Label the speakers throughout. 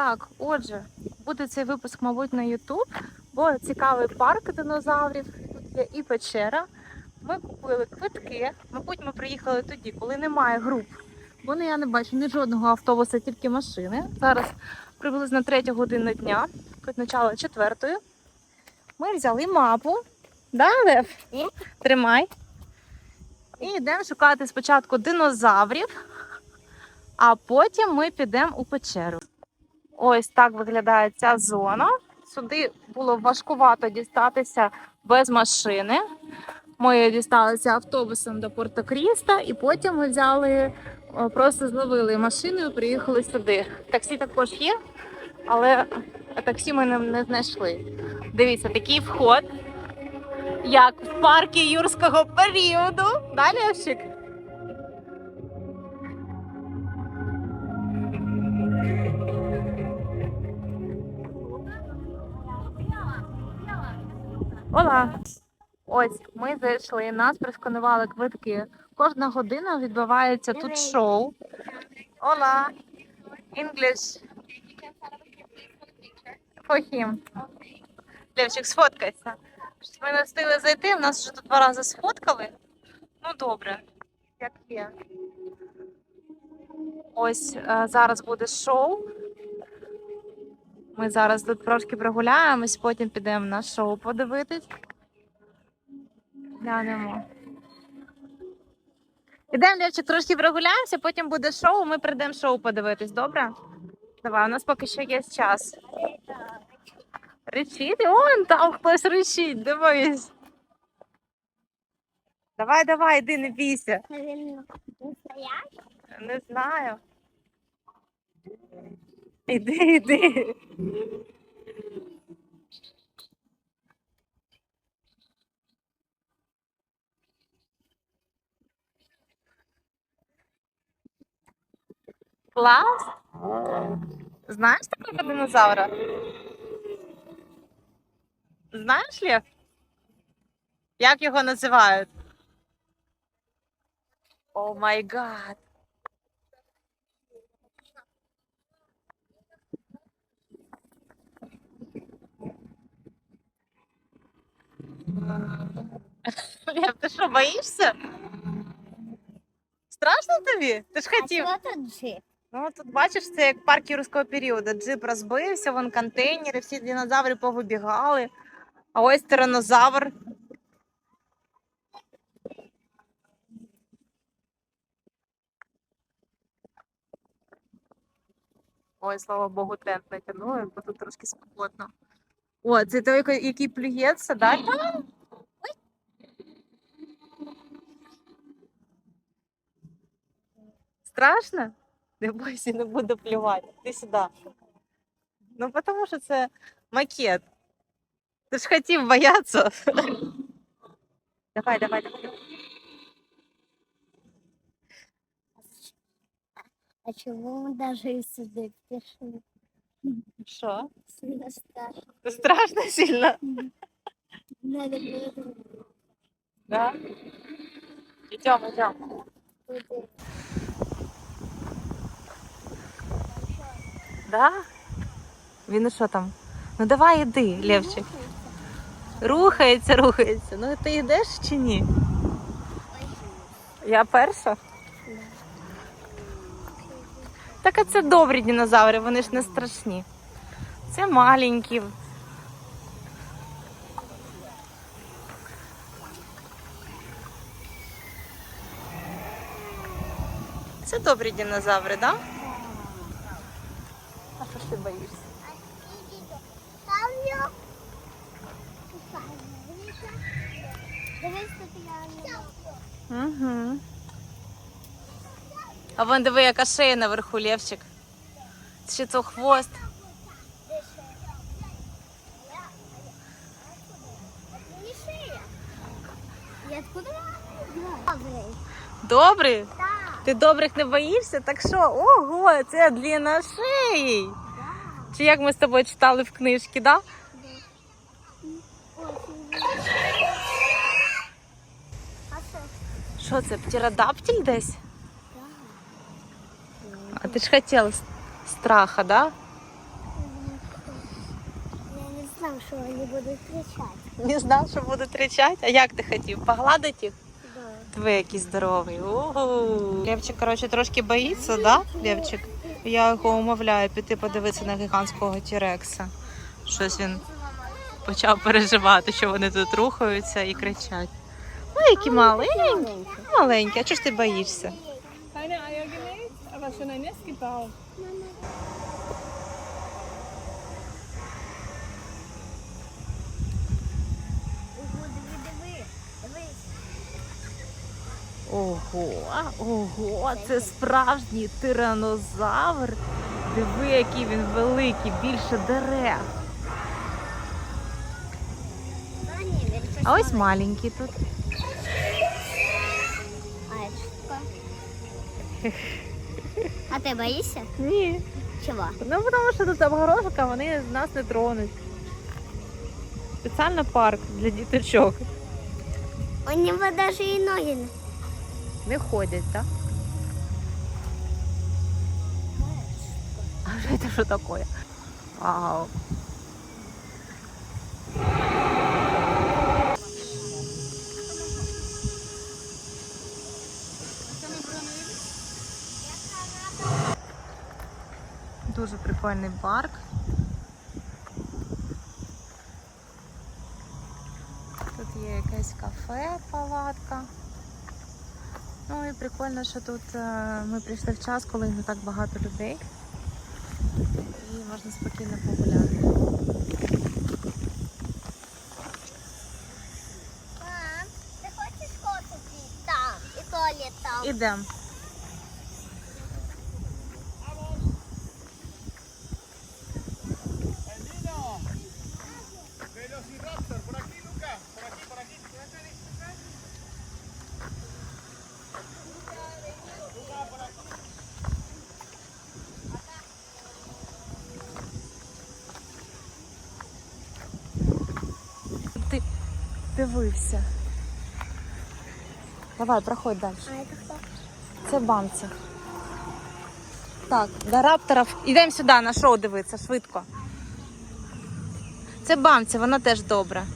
Speaker 1: Так, отже, буде цей випуск, мабуть, на YouTube, бо цікавий парк динозаврів. Тут є і печера. Ми купили квитки. Мабуть, ми приїхали тоді, коли немає груп. Бо ну, я не бачу ні жодного автобуса, тільки машини. Зараз приблизно 3 година дня, хоч начало четвертої. Ми взяли мапу. Да, Лев? Тримай. І йдемо шукати спочатку динозаврів, а потім ми підемо у печеру. Ось так виглядає ця зона. Сюди було важкувато дістатися без машини. Ми дісталися автобусом до Порто Кріста, і потім ми взяли, просто зловили машину і приїхали сюди. Таксі також є, але таксі ми не, знайшли. Дивіться, такий вход, як в парку юрського періоду. Далі Левчик? Ола. Ось ми зайшли, нас просканували квитки. Кожна година відбувається тут шоу. Ола. English. For him. Левчик, сфоткайся. Ми не встигли зайти, в нас вже тут два рази сфоткали. Ну добре, як є. Ось е, зараз буде шоу. Ми зараз тут трошки прогуляємось, потім підемо на шоу подивитись. Глянемо. Ідемо, Левчик, трошки прогуляємося, потім буде шоу, ми прийдемо шоу подивитись, добре? Давай, у нас поки що є час. Речить? Он там хтось речить, дивись. Давай, давай, іди, не бійся. Не знаю. Іди, іди. Клас? Знаєш такого динозавра? Знаєш, Лев? Як його називають? О май гад. Лев, ти що, боїшся? Страшно тобі? Ти ж хотів.
Speaker 2: А тут джип?
Speaker 1: Ну, тут бачиш, це як парк юрського періоду. Джип розбився, вон контейнери, всі динозаври повибігали. А ось тиранозавр. Ой, слава Богу, тент натягнули, бо тут трошки спекотно. О, це той, який- плюється, да? Страшно? Не бойся, не буду плювати. Ти сюди. Ну, тому що це макет. Ти ж хотів боятися. Давай, давай, давай.
Speaker 2: А чому ми навіть сюди пішли?
Speaker 1: Що?
Speaker 2: Сильно страшно.
Speaker 1: Страшно сильно.
Speaker 2: Надо було
Speaker 1: Да? Идем, идем. Да? Він і що там? Ну давай іди, Левчик. Рухається, рухається. Ну ти йдеш чи ні? Я перша? Так а це добрі динозаври, вони ж не страшні. Це маленькі. Це добрі динозаври, так? Да? А що ж ти боїшся? Угу. А вон диви, яка шея наверху, Левчик. Ще це хвост.
Speaker 2: Не шея. І откуда Добрий.
Speaker 1: Добрий?
Speaker 2: Так.
Speaker 1: Ти добрих не боїшся? Так що, ого, це длина шиї. Чи як ми з тобою читали в книжці, да?
Speaker 2: А що?
Speaker 1: Що це, птеродактиль десь? А ти ж хотів с- страха, да?
Speaker 2: знал, что они будут кричать.
Speaker 1: Не знав, що будуть кричати. А як ти хотів? Погладити їх?
Speaker 2: Да.
Speaker 1: Ви який здоровий. Левчик, коротше, трошки боїться, да, Левчик? Я його умовляю піти подивитися на гігантського тірекса. Щось він почав переживати, що вони тут рухаються і кричать. Ну, які маленькі, маленькі. А чого ж ти боїшся?
Speaker 2: Ого,
Speaker 1: ого, це справжній тиранозавр. Диви, який він великий, більше дерев.
Speaker 2: Да, не, это щось
Speaker 1: А ось
Speaker 2: маленьке.
Speaker 1: маленький тут.
Speaker 2: А это что такое? А ты боишься?
Speaker 1: Ні.
Speaker 2: Чего?
Speaker 1: Ну, тому що тут обгорожок, а вони нас не тронуть. Спеціально парк для діточок.
Speaker 2: У него даже и ноги не-
Speaker 1: Не ходять, так? А що це що таке? Вау. Дуже прикольний парк. Тут є якесь кафе, палатка. Ну і прикольно, що тут е, ми прийшли в час, коли не так багато людей. І можна спокійно погуляти.
Speaker 2: Мам, ты хочешь купить там? І туалет там.
Speaker 1: Ідемо. Ти дивився. Давай, проходь далі.
Speaker 2: А это кто?
Speaker 1: Це бамця. Так, до рапторів. Ідемо сюди на шоу дивитися, швидко. Це бамця, вона теж добра.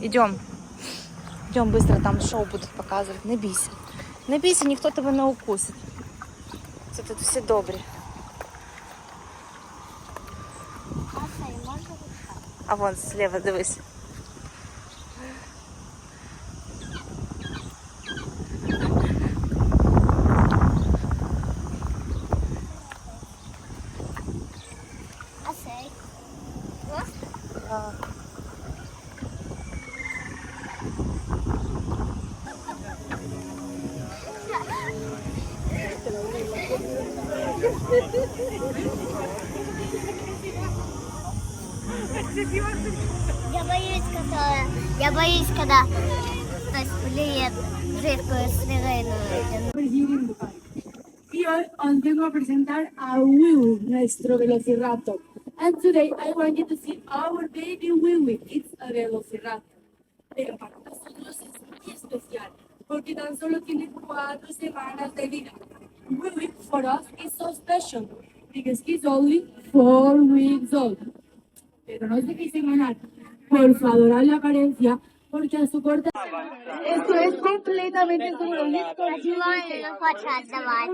Speaker 1: Ідемо. Йдемо швидко, там шоу будуть показувати. Не бійся. Не бійся, ніхто тебе не укусить. Це тут всі добрі.
Speaker 2: А
Speaker 1: вон зліва дивись.
Speaker 2: А цей? Просто? Я боюсь, когда... Я боюсь, когда кто-то плюет жидкую свиную.
Speaker 3: Presidium Dubai. Y hoy os vengo a presentar a Wiwi, nuestro velociraptor. And today I want you to see our baby Wiwi. It's a velociraptor. Pero para nosotros es muy especial porque tan solo tiene cuatro semanas de vida. Wiwi for us is so special because he's only four weeks old. pero no es de que por su adorable apariencia, porque a su corta... Esto es completamente seguro, es
Speaker 2: de la fachada,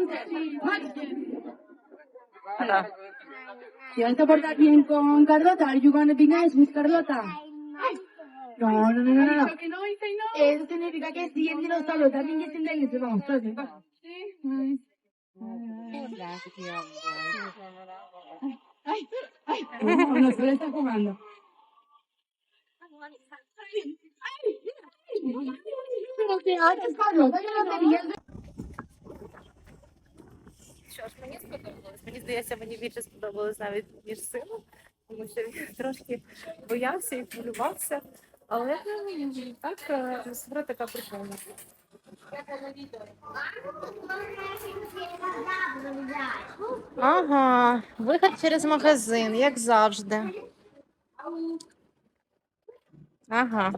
Speaker 3: Si vas a portar bien con Carlota, are you gonna be nice with Carlota? No, no, no, no, no. Eso significa que si el dinosaurio también es el negro, vamos, todos, ¿sí? Gracias. Ay, ay, no, no, solo está jugando. Pero que haces, Carlota, yo no te.
Speaker 1: Що ж, мені сподобалось. Мені здається, мені більше сподобалось навіть ніж сину, тому що він трошки боявся і хвилювався. Але ну, так е, така прикольна. Ага, виход через магазин, як завжди. Ага.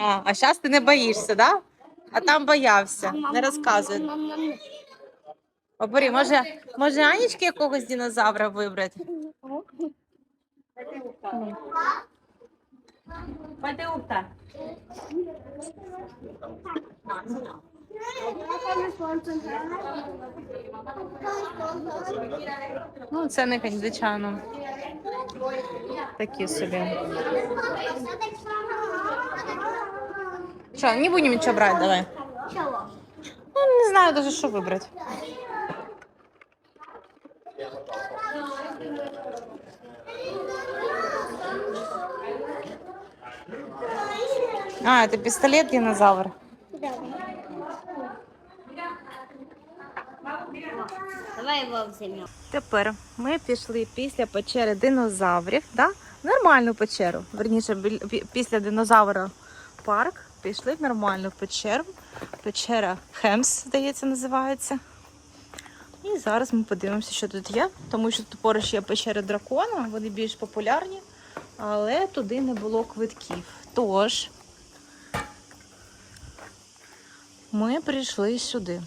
Speaker 1: А, а зараз ти не боїшся, да? А там боявся. Не розказуй. Обері, може, може Анічки якогось динозавра вибрати? Патеута. Ну, це не звичайно. Такі собі. Що, не будемо нічого брати, давай. Ну, не знаю даже, що вибрати. А, это пистолет динозавр.
Speaker 2: Давай його взимемо.
Speaker 1: Тепер ми пішли після печери динозаврів, да? нормальну печеру. Верніше, після динозавра парк пішли в нормальну печеру. Печера Хемс, здається, називається. І зараз ми подивимося, що тут є, тому що тут поруч є печери дракона, вони більш популярні, але туди не було квитків. Тож ми прийшли сюди.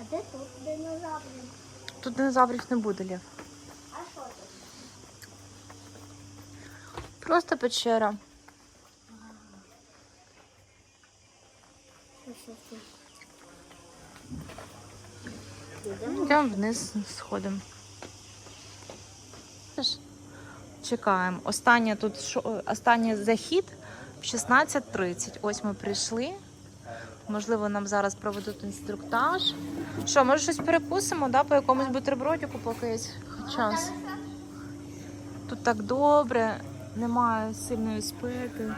Speaker 2: А де тут динозаври?
Speaker 1: Тут динозаврів не буде, Лев.
Speaker 2: А що тут?
Speaker 1: Просто печера. Йдемо вниз сходимо. Теж Чекаємо. Останнє тут останній захід в 16.30. Ось ми прийшли. Можливо, нам зараз проведуть інструктаж. Що, може щось перекусимо, да, по якомусь бутербродику, поки є час. Тут так добре, немає сильної спеки.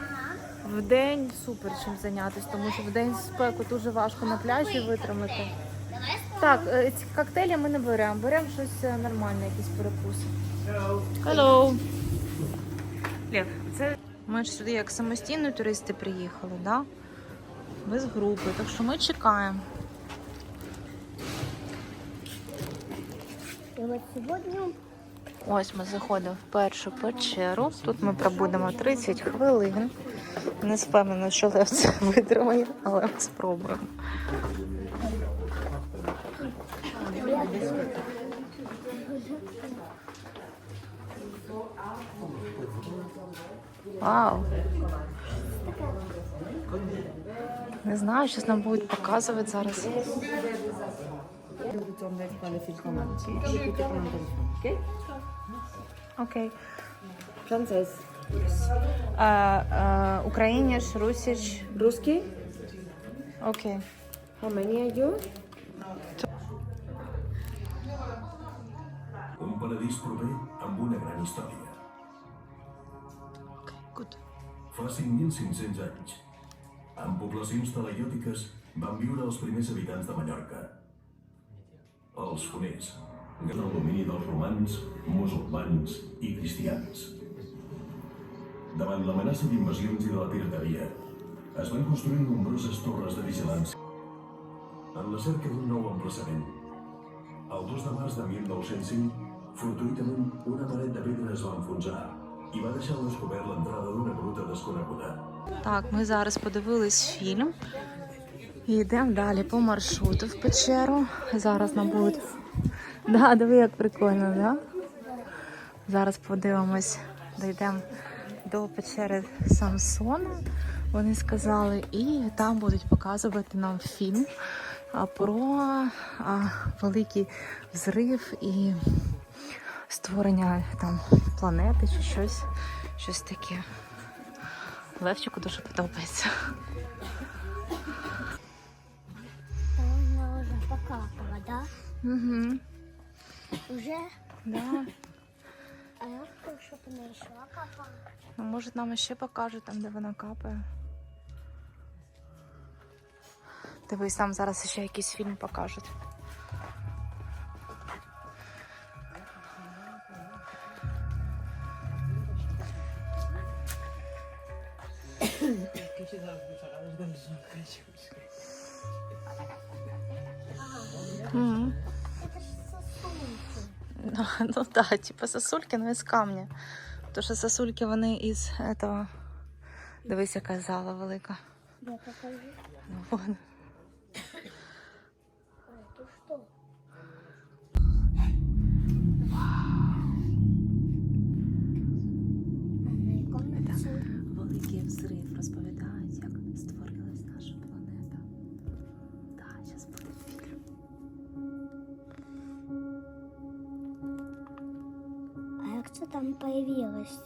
Speaker 1: В день супер чим зайнятися, тому що в день спеку дуже важко на пляжі витримати. Так, е, ці коктейлі ми не беремо. Беремо щось е, нормальне, якийсь перекус. Hello. Лев, це ми ж сюди як самостійні туристи приїхали, да? Без групи. Так що ми чекаємо.
Speaker 2: І от сьогодні
Speaker 1: Ось ми заходимо в першу печеру. Тут ми пробудемо 30 хвилин. Не впевнена, що Лев це витримає, але ми спробуємо. Вау! Не знаю, щось нам будуть показувати зараз. Окей. А, Україніш, русіч.
Speaker 4: Русский
Speaker 1: Окей.
Speaker 4: How many are you?
Speaker 5: 5.500 anys, en poblacions talaiòtiques van viure els primers habitants de Mallorca. Els foners, del domini dels romans, musulmans i cristians. Davant l'amenaça d'invasions i de la pirateria, es van construir nombroses torres de vigilància. En la cerca d'un nou emplaçament, el 2 de març de 1905, fortuïtament, una paret de pedra es va enfonsar i va deixar al descobert l'entrada d'una.
Speaker 1: Так, ми зараз подивились фільм і йдемо далі по маршруту в печеру. Зараз нам будуть. Да, диви, як прикольно, да? Зараз подивимось, дійдемо до печери Самсона. Вони сказали, і там будуть показувати нам фільм про великий взрив і створення там планети чи щось, щось таке. Левчику дуже подобається.
Speaker 2: вона вже покапала, да?
Speaker 1: Угу.
Speaker 2: Уже?
Speaker 1: Да.
Speaker 2: А я хочу, щоб не йшла капала.
Speaker 1: Ну, може, нам ще покажуть там, де вона капає. Дивись, там зараз ще якийсь фільм покажуть. Ну, ну да, типа сосульки, но із камня. Тому що сосульки вони із этого. Дивись, яка зала велика.
Speaker 2: Я покажу.
Speaker 1: Ну, вон. Великий взрив розповідають, як створилась наша планета. Так, зараз буде фільм.
Speaker 2: А як це там появилось?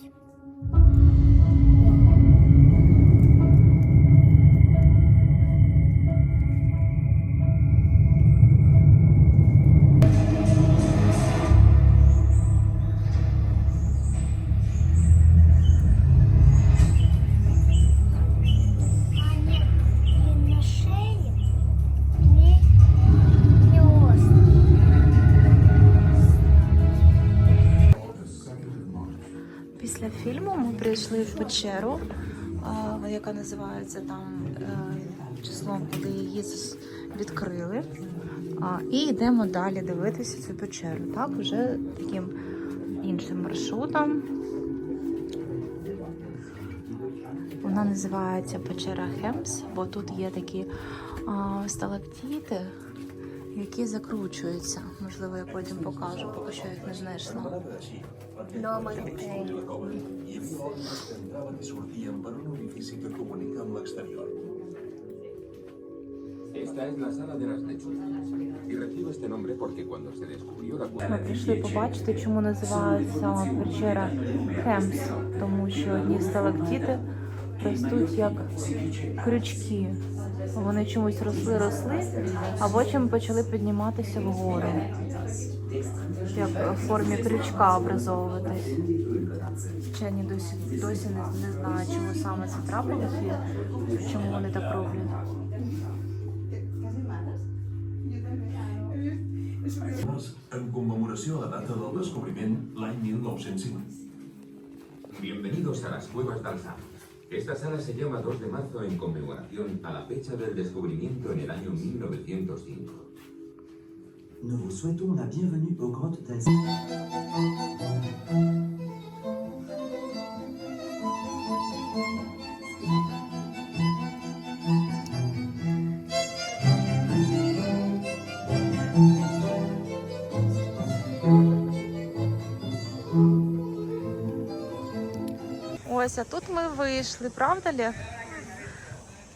Speaker 1: Прийшли печеру, яка називається там е, числом, коли її відкрили. І йдемо далі дивитися цю печеру. Так, вже таким іншим маршрутом. Вона називається печера Хемс, бо тут є такі сталактіти, які закручуються. Можливо, я потім покажу, поки що їх не знайшла.
Speaker 6: Esta es la sala de las lechugas y recibe este nombre porque cuando se descubrió la
Speaker 1: Ми прийшли побачити, чому називається печера Хемс, тому що одні сталактіти ростуть як крючки. Вони чомусь росли, росли, а потім почали підніматися вгору, як в формі крючка образовуватись. Вчені досі, досі не, не знають, чому саме це трапилося і чому вони так роблять.
Speaker 5: En commemoració a la data del descobriment, l'any 1905.
Speaker 6: Bienvenidos a las cuevas d'Alzam. Esta sala se llama 2 de marzo en conmemoración a la fecha del descubrimiento en el año 1905.
Speaker 7: Nous vous souhaitons la bienvenue aux grottes d'Alsace.
Speaker 1: А тут ми вийшли, правда Лє?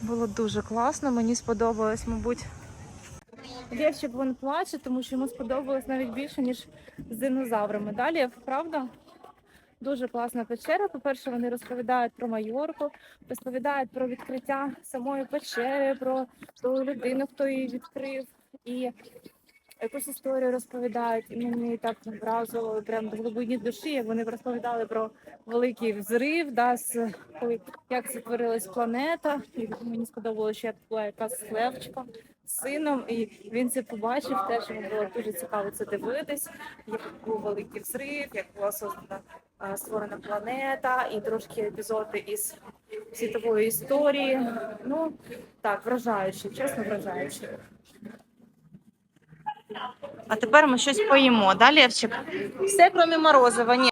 Speaker 1: Було дуже класно, мені сподобалось, мабуть. Лєвчик вон плаче, тому що йому сподобалось навіть більше, ніж з динозаврами. Далі, правда? Дуже класна печера. По-перше, вони розповідають про Майорку, розповідають про відкриття самої печери, про ту людину, хто її відкрив. І якусь історію розповідають. І мені так вразило прям до глибині душі, як вони розповідали про великий взрив, да, з, як створилась планета. І мені сподобалося, що я була якась з Левчиком, з сином, і він це побачив. Теж йому було дуже цікаво це дивитись. Як був великий взрив, як була создана створена планета, і трошки епізоди із світової історії. Ну так, вражаюче, чесно вражаюче. А тепер ми щось поїмо, да, Левчик? Все, крім морозива. Ні,